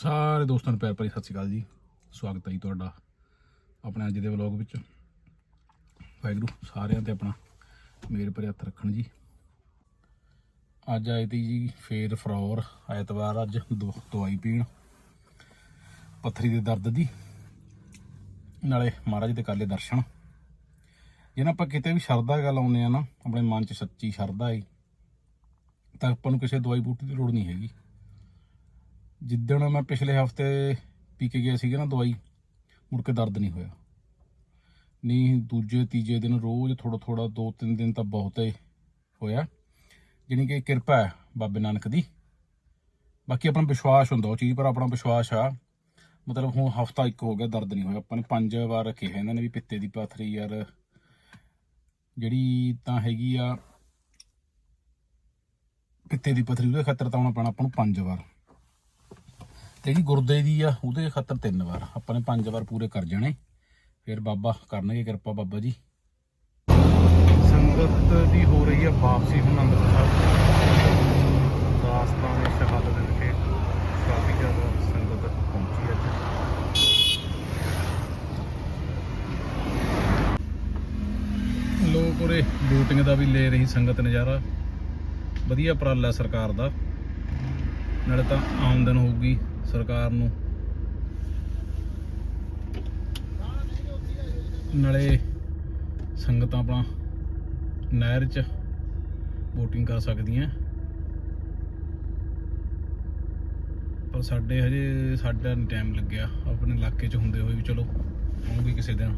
ਸਾਰੇ ਦੋਸਤਾਂ ਨੂੰ ਪਿਆਰ ਭਰੀ ਸਤਿ ਸ਼੍ਰੀ ਅਕਾਲ ਜੀ। ਸਵਾਗਤ ਹੈ ਜੀ ਤੁਹਾਡਾ ਆਪਣੇ ਅੱਜ ਦੇ ਵਲੌਗ ਵਿੱਚ। ਵਾਹਿਗੁਰੂ ਸਾਰਿਆਂ ਤੇ ਆਪਣਾ ਮੇਰ ਭਰੇ ਹੱਥ ਰੱਖਣ ਜੀ। ਅੱਜ ਆਏ ਤੀ ਜੀ ਫੇਰ ਫਰੌਰ, ਐਤਵਾਰ, ਅੱਜ ਦੋ- ਦਵਾਈ ਪੀਣ। ਪੱਥਰੀ ਦੇ ਦਰਦ ਦੀ ਨਾਲੇ ਮਹਾਰਾਜ ਦੇ ਕਰ ਦਰਸ਼ਨ। ਜਿਹਨਾਂ ਆਪਾਂ ਕਿਤੇ ਵੀ ਸ਼ਰਧਾ ਗੱਲ ਆਉਂਦੇ ਆ ਨਾ, ਆਪਣੇ ਮਨ 'ਚ ਸੱਚੀ ਸ਼ਰਧਾ ਹੈ ਤਾਂ ਆਪਾਂ ਨੂੰ ਕਿਸੇ ਦਵਾਈ ਬੂਟੀ ਦੀ ਲੋੜ ਨਹੀਂ ਹੈਗੀ। ਜਿੱਦਣ ਮੈਂ ਪਿਛਲੇ ਹਫ਼ਤੇ ਪੀ ਕੇ ਗਿਆ ਸੀਗਾ ਨਾ ਦਵਾਈ, ਮੁੜ ਕੇ ਦਰਦ ਨਹੀਂ ਹੋਇਆ। ਨਹੀਂ, ਦੂਜੇ, ਤੀਜੇ ਦਿਨ ਰੋਜ਼ ਥੋੜਾ ਥੋੜਾ ਦੋ, ਤਿੰਨ ਦਿਨ ਤਾਂ ਬਹੁਤ ਹੀ ਹੋਇਆ। ਜਾਣੀ ਕਿ ਕਿਰਪਾ ਹੈ ਬਾਬੇ ਨਾਨਕ ਦੀ। ਬਾਕੀ ਆਪਣਾ ਵਿਸ਼ਵਾਸ ਹੁੰਦਾ, ਉਹ ਚੀਜ਼ ਪਰ ਆਪਣਾ ਵਿਸ਼ਵਾਸ ਆ। ਮਤਲਬ ਹੁਣ ਹਫਤਾ ਇੱਕ ਹੋ ਗਿਆ ਦਰਦ ਨਹੀਂ ਹੋਇਆ। ਆਪਾਂ ਨੇ ਪੰਜ ਵਾਰ ਕਿਹਾ ਇਹਨਾਂ ਨੇ ਵੀ ਪਿੱਤੇ ਦੀ ਪਾਥਰੀ ਯਾਰ। ਜਿਹੜੀ ਤਾਂ ਹੈਗੀ ਆ, ਪਿੱਤੇ ਦੀ ਪਥਰੀ, ਉਹਦੇ ਖਾਤਰ ਤਾਂ ਆਉਣਾ ਪੈਣਾ ਆਪਾਂ ਨੂੰ ਪੰਜ ਵਾਰ। ਜਿਹੜੀ ਗੁਰਦੇ ਦੀ ਆ, ਉਹਦੇ ਖਾਤਰ ਤਿੰਨ ਵਾਰ। ਆਪਾਂ ਨੇ ਪੰਜ ਵਾਰ ਪੂਰੇ ਕਰ ਜਾਣੇ। ਫਿਰ ਬਾਬਾ ਕਰਨਗੇ ਕਿਰਪਾ ਬਾਬਾ ਜੀ। ਸੰਗਤ ਦੀ ਹੋ ਰਹੀ ਆ ਵਾਪਸੀ ਅਨੰਦਪੁਰ ਸਾਹਿਬ ਦਾਸਤਾਂ ਦੇ ਸ਼ਹਾਦਤ ਦੇ ਵਿਖੇ ਕਾਫੀ ਜ਼ਿਆਦਾ ਸੰਗਤ ਪਹੁੰਚੀ ਅੱਜ ਲੋਕ ਉਰੇ ਬੋਟਿੰਗ ਦਾ ਵੀ ਲੈ ਰਹੀ ਸੰਗਤ ਨਜ਼ਾਰਾ। ਵਧੀਆ ਉਪਰਾਲਾ ਸਰਕਾਰ ਦਾ। ਨਾਲੇ ਤਾਂ ਆਮਦਨ ਹੋਊਗੀ। ਸਰਕਾਰ ਨੂੰ। ਨਾਲੇ ਸੰਗਤਾਂ ਆਪਣਾ ਨਹਿਰ 'ਚ ਬੋਟਿੰਗ ਕਰ ਸਕਦੀਆਂ। ਪਰ ਸਾਡੇ ਹਜੇ ਸਾਡਾ ਨਹੀਂ ਟਾਈਮ ਲੱਗਿਆ। ਆਪਣੇ ਇਲਾਕੇ 'ਚ ਹੁੰਦੇ ਹੋਏ ਵੀ ਚਲੋ ਆਉਂਗੇ ਕਿਸੇ ਦਿਨ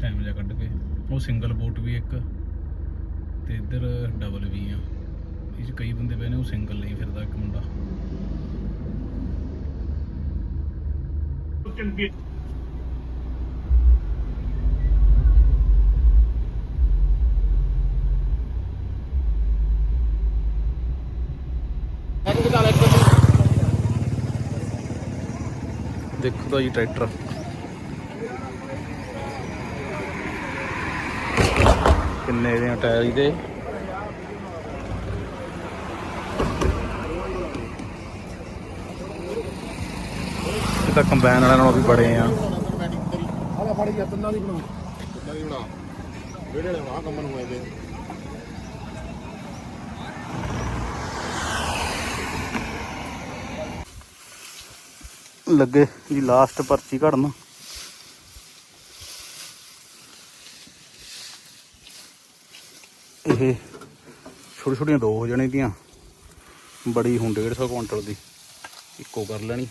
ਟਾਈਮ ਜਿਹਾ ਕੱਢ ਕੇ। ਉਹ ਸਿੰਗਲ ਬੋਟ ਵੀ ਇੱਕ ਤੇ ਇੱਧਰ ਡਬਲ ਵੀ ਆ। ਇਹ 'ਚ ਕਈ ਬੰਦੇ ਪਏ ਨੇ, ਉਹ ਸਿੰਗਲ ਲਈ ਫਿਰਦਾ ਇੱਕ ਮੁੰਡਾ। ਦੇਖੋ ਤਾਂ ਜੀ ਟਰੈਕਟਰ। ਕਿੰਨੇ ਦੇ ਆ ਟਾਇਰ ਇਹਦੇ? ਤਾਂ ਕੰਬਾਈਨ ਵਾਲਿਆਂ ਨਾਲੋਂ ਵੀ ਬੜੇ ਆ। ਆਲਾ ਫੜ ਗਿਆ ਤਿੰਨਾਂ ਦੀ ਬਣਾ ਤਿੰਨਾਂ ਦੀ ਬਣਾ। ਜਿਹੜੇ ਵਾਲੇ ਵਾਹ ਕੰਮਨ ਹੋਏ ਦੇ ਲੱਗੇ ਜੀ ਲਾਸਟ ਪਰਚੀ ਘੜਨ। ਇਹ ਛੋਟੀ ਛੋਟੀਆਂ ਦੋ ਹੋ ਜਾਣੇ ਦੀਆਂ। ਬੜੀ ਹੁਣ 150 ਕੁਇੰਟਲ ਦੀ। ਇੱਕੋ ਕਰ ਲੈਣੀ।